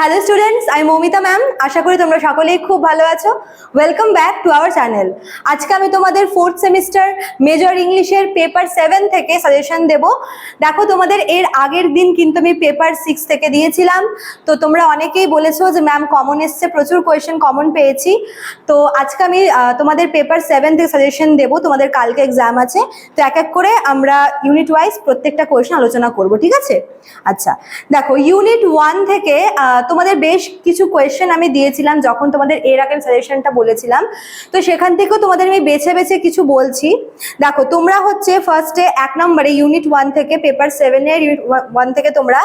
Hello students আমি Moumita ma'am আশা করি তোমরা সকলেই খুব ভালো আছো। Welcome back to our channel আজকে আমি তোমাদের ফোর্থ সেমিস্টার মেজর ইংলিশের পেপার সেভেন থেকে সাজেশন দেব। দেখো, তোমাদের এর আগের দিন কিন্তু আমি পেপার সিক্স থেকে দিয়েছিলাম। তো তোমরা অনেকেই বলেছ যে ম্যাম কমন এসছে, প্রচুর কোয়েশ্চেন কমন পেয়েছি। তো আজকে আমি তোমাদের পেপার সেভেন থেকে সাজেশন দেব। তোমাদের কালকে এক্সাম আছে। তো এক এক করে আমরা ইউনিট ওয়াইজ প্রত্যেকটা কোয়েশ্চেন আলোচনা করব, ঠিক আছে? আচ্ছা দেখো ইউনিট ওয়ান থেকে তোমাদের বেশ কিছু কোয়েশ্চেন আমি দিয়েছিলাম যখন তোমাদের এর আগের সাজেশনটা বলেছিলাম। তো সেখান থেকেও তোমাদের আমি বেছে বেছে কিছু বলছি। দেখো, তোমরা হচ্ছে ফার্স্টে এক নম্বরে ইউনিট ওয়ান থেকে পেপার সেভেনের ইউনিট ওয়ান থেকে তোমরা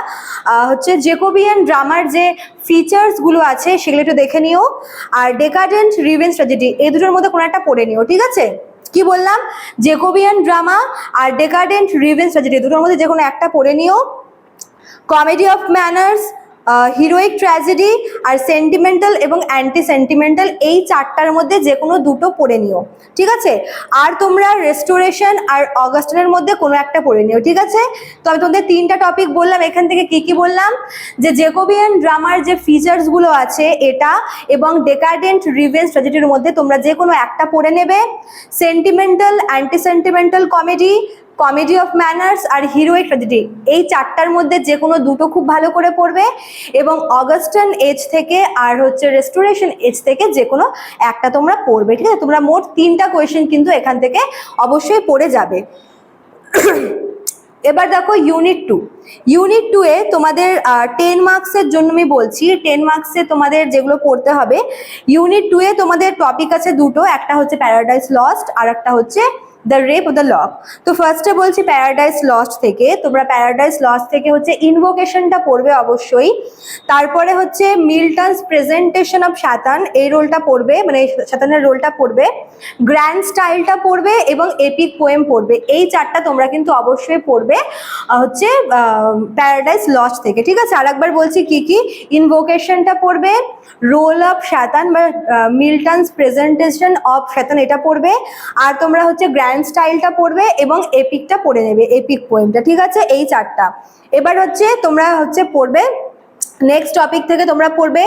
হচ্ছে জেকোবিয়ান ড্রামার যে ফিচার্সগুলো আছে সেগুলো একটু দেখে নিও। আর ডেকাডেন্ট রিভেন্স ট্র্যাজেডি এই দুটোর মধ্যে কোনো একটা পড়ে নিও, ঠিক আছে? কি বললাম? জেকোবিয়ান ড্রামা আর ডেকাডেন্ট রিভেন্স ট্র্যাজেডি দুটোর মধ্যে যে কোনো একটা পড়ে নিও। Comedy of manners heroic tragedy R sentimental এবং অ্যান্টি সেন্টিমেন্টাল এই চারটার মধ্যে যে কোনো দুটো পড়ে নিও, ঠিক আছে? আর তোমরা রেস্টোরেশন আর অগাস্টনের মধ্যে কোনো একটা পড়ে নিও, ঠিক আছে? তো আমি তোমাদের তিনটা টপিক বললাম, এখান থেকে কি কি বললাম? যে জেকোবিয়ান ড্রামার যে ফিচার্সগুলো আছে এটা এবং ডেকাডেন্ট রিভেন্স ট্র্যাজেডির মধ্যে তোমরা যে কোনো একটা পড়ে নেবে। Sentimental anti sentimental comedy comedy of manners R heroic tragedy এই চারটার মধ্যে যে কোনো দুটো খুব ভালো করে পড়বে এবং অগাস্টান এজ থেকে আর হচ্ছে রেস্টোরেশন এজ থেকে যে কোনো একটা তোমরা পড়বে, ঠিক আছে? তোমরা মোট তিনটা কোয়েশ্চেন কিন্তু এখান থেকে অবশ্যই পড়ে যাবে। এবার দেখো ইউনিট টু ইউনিট টু এ তোমাদের টেন মার্কসের জন্য আমি বলছি টেন মার্কসে তোমাদের যেগুলো পড়তে হবে ইউনিট টু এ তোমাদের টপিক আছে দুটো, একটা হচ্ছে প্যারাডাইস লস্ট আর একটা হচ্ছে দ্য রেপ দ্য লক তো ফার্স্টে বলছি প্যারাডাইস লস্ট থেকে। তোমরা প্যারাডাইস লস্ট থেকে হচ্ছে ইনভোকেশনটা পড়বে অবশ্যই। তারপরে হচ্ছে মিল্টনস প্রেজেন্টেশন অফ শাতান এই রোলটা পড়বে মানে শাতানের রোলটা পড়বে। গ্র্যান্ড স্টাইলটা পড়বে এবং এপিক পোয়েম পড়বে। এই চারটা তোমরা কিন্তু অবশ্যই পড়বে হচ্ছে প্যারাডাইস লস্ট থেকে। ঠিক আছে? আরেকবার বলছি কি কি? ইনভোকেশনটা পড়বে রোল অফ শাতান বা মিল্টনস প্রেজেন্টেশন অফ শাতান এটা পড়বে। আর তোমরা হচ্ছে গ্র্যান্ড স্টাইলটা পড়বে এবং এপিকটা পড়ে নেবে এপিক পোয়েমটা ঠিক আছে? এই চারটা। এবার হচ্ছে তোমরা হচ্ছে পড়বে নেক্সট টপিক থেকে তোমরা পড়বে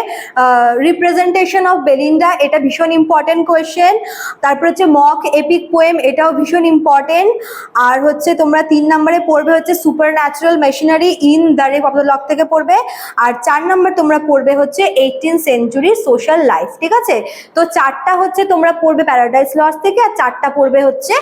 রিপ্রেজেন্টেশন অফ বেলিন্ডা এটা ভীষণ ইম্পর্টেন্ট কোয়েশ্চেন তারপর হচ্ছে মক এপিক পোয়েম এটাও ভীষণ ইম্পর্টেন্ট আর হচ্ছে তোমরা তিন নম্বরে পড়বে হচ্ছে supernatural machinery in the rape of the lock থেকে পড়বে। আর চার নম্বর তোমরা পড়বে হচ্ছে এইটিন সেঞ্চুরির সোশ্যাল লাইফ ঠিক আছে? তো চারটা হচ্ছে তোমরা পড়বে প্যারাডাইস লস থেকে, আর চারটা পড়বে হচ্ছে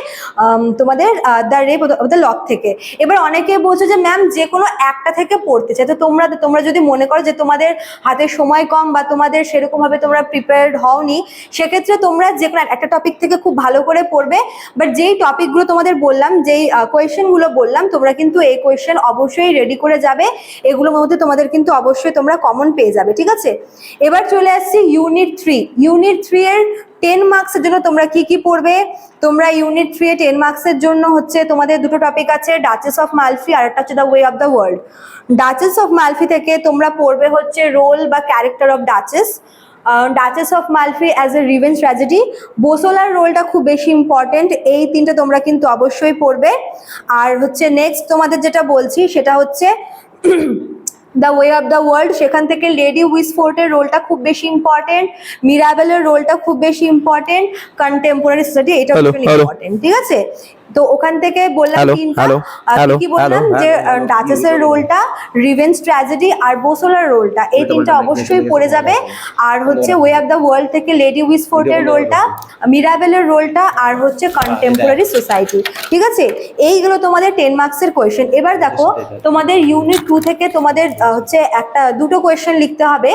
তোমাদের the rape of the lock থেকে। এবার অনেকে বলছো যে ম্যাম যে কোনো একটা থেকে পড়তে চাই তো তোমরা তোমরা যদি মনে করো যে তোমাদের হাতে সময় কম বা তোমাদের সেরকমভাবে তোমরা প্রিপেয়ার্ড হওনি, সেক্ষেত্রে তোমরা যে কোনো একটা টপিক থেকে খুব ভালো করে পড়বে। বাট যেই টপিকগুলো তোমাদের বললাম, যেই কোয়েশনগুলো বললাম, তোমরা কিন্তু এই কোয়েশ্চেন অবশ্যই রেডি করে যাবে। এগুলোর মধ্যে তোমাদের কিন্তু অবশ্যই তোমরা কমন পেয়ে যাবে, ঠিক আছে? এবার চলে আসছি ইউনিট থ্রি ইউনিট থ্রি এর টেন মার্কসের জন্য তোমরা কি কি পড়বে? তোমরা ইউনিট থ্রি এ টেন মার্কসের জন্য হচ্ছে তোমাদের দুটো টপিক আছে ডাচেস অফ মালফি আর একটা হচ্ছে the way of the world duchess of Malfi থেকে তোমরা পড়বে হচ্ছে রোল বা character of duchess duchess of Malfi as a revenge tragedy বোসোলার রোলটা খুব বেশি ইম্পর্টেন্ট এই তিনটে তোমরা কিন্তু অবশ্যই পড়বে। আর হচ্ছে নেক্সট তোমাদের যেটা বলছি সেটা হচ্ছে the way of the world সেখান থেকে লেডি উইসফোর্টের রোলটা খুব বেশি ইম্পর্টেন্ট মিরাবেলের রোলটা খুব বেশি ইম্পর্টেন্ট কন্টেম্পোরারি সোসাইটি এটা ইম্পর্টেন্ট ঠিক আছে? তো ওখান থেকে বললাম কি বললাম যে ডাচেসের রোলটা রিভেঞ্জ ট্র্যাজেডি আর বোসোলার রোলটা এই তিনটা অবশ্যই পড়ে যাবে। আর হচ্ছে ওয়ে অফ দ্য ওয়ার্ল্ড থেকে লেডি উইসফোর্টের রোলটা মিরাবেলের রোলটা আর হচ্ছে কন্টেম্পোরারি সোসাইটি ঠিক আছে? এইগুলো তোমাদের টেন মার্কসের কোয়েশ্চেন এবার দেখো তোমাদের ইউনিট টু থেকে তোমাদের হচ্ছে একটা দুটো কোয়েশ্চেন লিখতে হবে।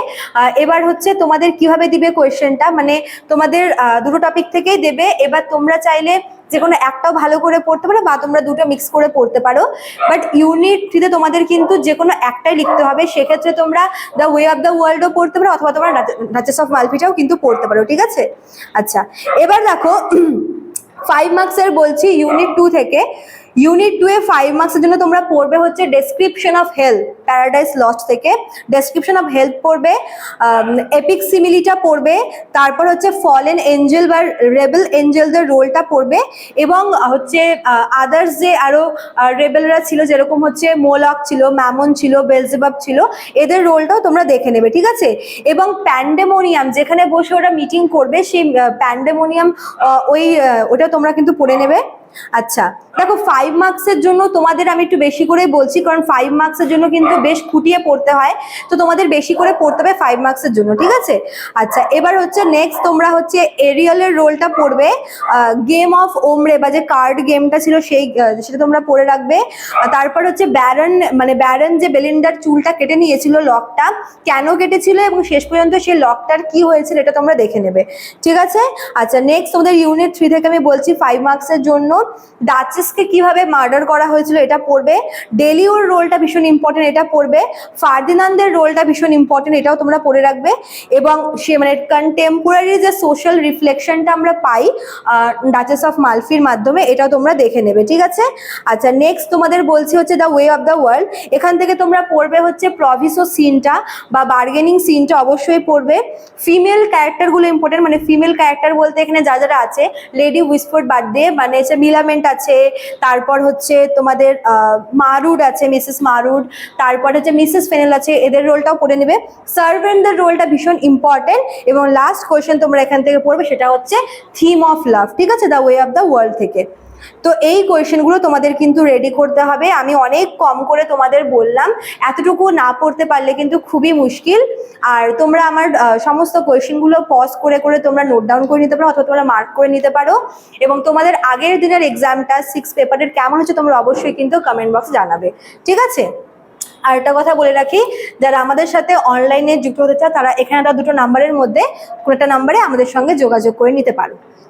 এবার হচ্ছে তোমাদের কীভাবে দিবে কোয়েশ্চেনটা মানে তোমাদের দুটো টপিক থেকেই দেবে। এবার তোমরা চাইলে যে কোনো একটাও ভালো করে পড়তে পারো বা তোমরা দুটো মিক্স করে পড়তে পারো। বাট ইউনিট থ্রিতে তোমাদের কিন্তু যে কোনো একটাই লিখতে হবে। সেক্ষেত্রে তোমরা দ্য ওয়ে অফ দ্য ওয়ার্ল্ডও পড়তে পারো অথবা তোমরা নাচেস অফ মালফিটাও কিন্তু পড়তে পারো, ঠিক আছে? আচ্ছা এবার দেখো ফাইভ মার্কসের বলছি ইউনিট টু থেকে। ইউনিট টু এ ফাইভ মার্কসের জন্য তোমরা পড়বে হচ্ছে description of hell paradise lost থেকে। ডেসক্রিপশন অফ হেলথ পড়বে এপিক সিমিলিটা পড়বে, তারপর হচ্ছে ফলেন এঞ্জেল বা রেবেল এঞ্জেলদের রোলটা পড়বে এবং হচ্ছে আদার্স যে আরও রেবেলরা ছিল, যেরকম হচ্ছে মোলক ছিল ম্যামন ছিল বেলজেবাব ছিল, এদের রোলটাও তোমরা দেখে নেবে, ঠিক আছে? এবং প্যান্ডেমোনিয়াম যেখানে বসে ওরা মিটিং করবে, সেই প্যান্ডেমোনিয়াম ওই ওটা তোমরা কিন্তু পড়ে নেবে। আচ্ছা দেখো ফাইভ মার্কসের জন্য তোমাদের আমি একটু বেশি করে বলছি, কারণ ফাইভ মার্কসের জন্য কিন্তু বেশ খুঁটিয়ে পড়তে হয়। তো তোমাদের বেশি করে পড়তে হবে ফাইভ মার্কসের জন্য, ঠিক আছে? আচ্ছা এবার হচ্ছে নেক্সট তোমরা হচ্ছে এরিয়ালের রোলটা পড়বে। গেম অফ ওমরে বা যে কার্ড গেমটা ছিল সেই সেটা তোমরা পড়ে রাখবে। তারপর হচ্ছে ব্যারন মানে ব্যারন যে বেলিন্ডার চুলটা কেটে নিয়েছিল লকটা কেন কেটেছিল এবং শেষ পর্যন্ত সেই লকটার কি হয়েছিল এটা তোমরা দেখে নেবে, ঠিক আছে? আচ্ছা নেক্সট তোমাদের ইউনিট থ্রি থেকে আমি বলছি ফাইভ মার্কসের জন্য। ডাচেসকে কীভাবে মার্ডার করা হয়েছিল এটা পড়বে। ডেলিওর রোলটা ভীষণ ইম্পর্টেন্ট এটা পড়বে। ফার্দিনান্দের রোলটা ভীষণ ইম্পর্টেন্ট এটাও তোমরা পড়ে রাখবে। এবং সে মানে কন্টেম্পোরারি যে সোশ্যাল রিফ্লেকশনটা আমরা পাই ডাচেস অফ মালফির মাধ্যমে, এটাও তোমরা দেখে নেবে, ঠিক আছে? আচ্ছা নেক্সট তোমাদের বলছি হচ্ছে the way of the world এখান থেকে তোমরা পড়বে হচ্ছে প্রভিসো সিনটা বা বার্গেনিং সিনটা অবশ্যই পড়বে। ফিমেল ক্যারেক্টারগুলো ইম্পর্টেন্ট মানে ফিমেল ক্যারেক্টার বলতে এখানে যা যারা আছে লেডি উইসফোর্ড বার্থডে মানে হচ্ছে মিলামেন্ট আছে, তারপর হচ্ছে তোমাদের মারুড আছে মিসেস মারুড তারপর হচ্ছে মিসেস ফেনেল আছে, এদের রোলটাও পড়ে নেবে। সার্ভেন্টদের রোলটা ভীষণ ইম্পর্টেন্ট এবং লাস্ট কোয়েশ্চেন তোমরা এখান থেকে পড়বে, সেটা হচ্ছে থিম অফ লাভ ঠিক আছে? The way of the world থেকে। তো এই কোয়েশ্চেনগুলো তোমাদের কিন্তু রেডি করতে হবে। আমি অনেক কম করে তোমাদের বললাম। এতটুকু না পড়তে পারলে কিন্তু খুবই মুশকিল। আর তোমরা আমার সমস্ত কোয়েশ্চেনগুলো পজ করে করে তোমরা নোট ডাউন করে নিতে পারো অথবা তোমরা মার্ক করে নিতে পারো। এবং তোমাদের আগের দিনের এক্সামটা সিক্স পেপারের কেমন হচ্ছে তোমরা অবশ্যই কিন্তু কমেন্ট বক্স জানাবে। ঠিক আছে? আর একটা কথা বলে রাখি, যারা আমাদের সাথে অনলাইনে যুক্ত হতে চায় তারা এখানে তার দুটো নাম্বারের মধ্যে কোনো একটা নাম্বারে আমাদের সঙ্গে যোগাযোগ করে নিতে পারো।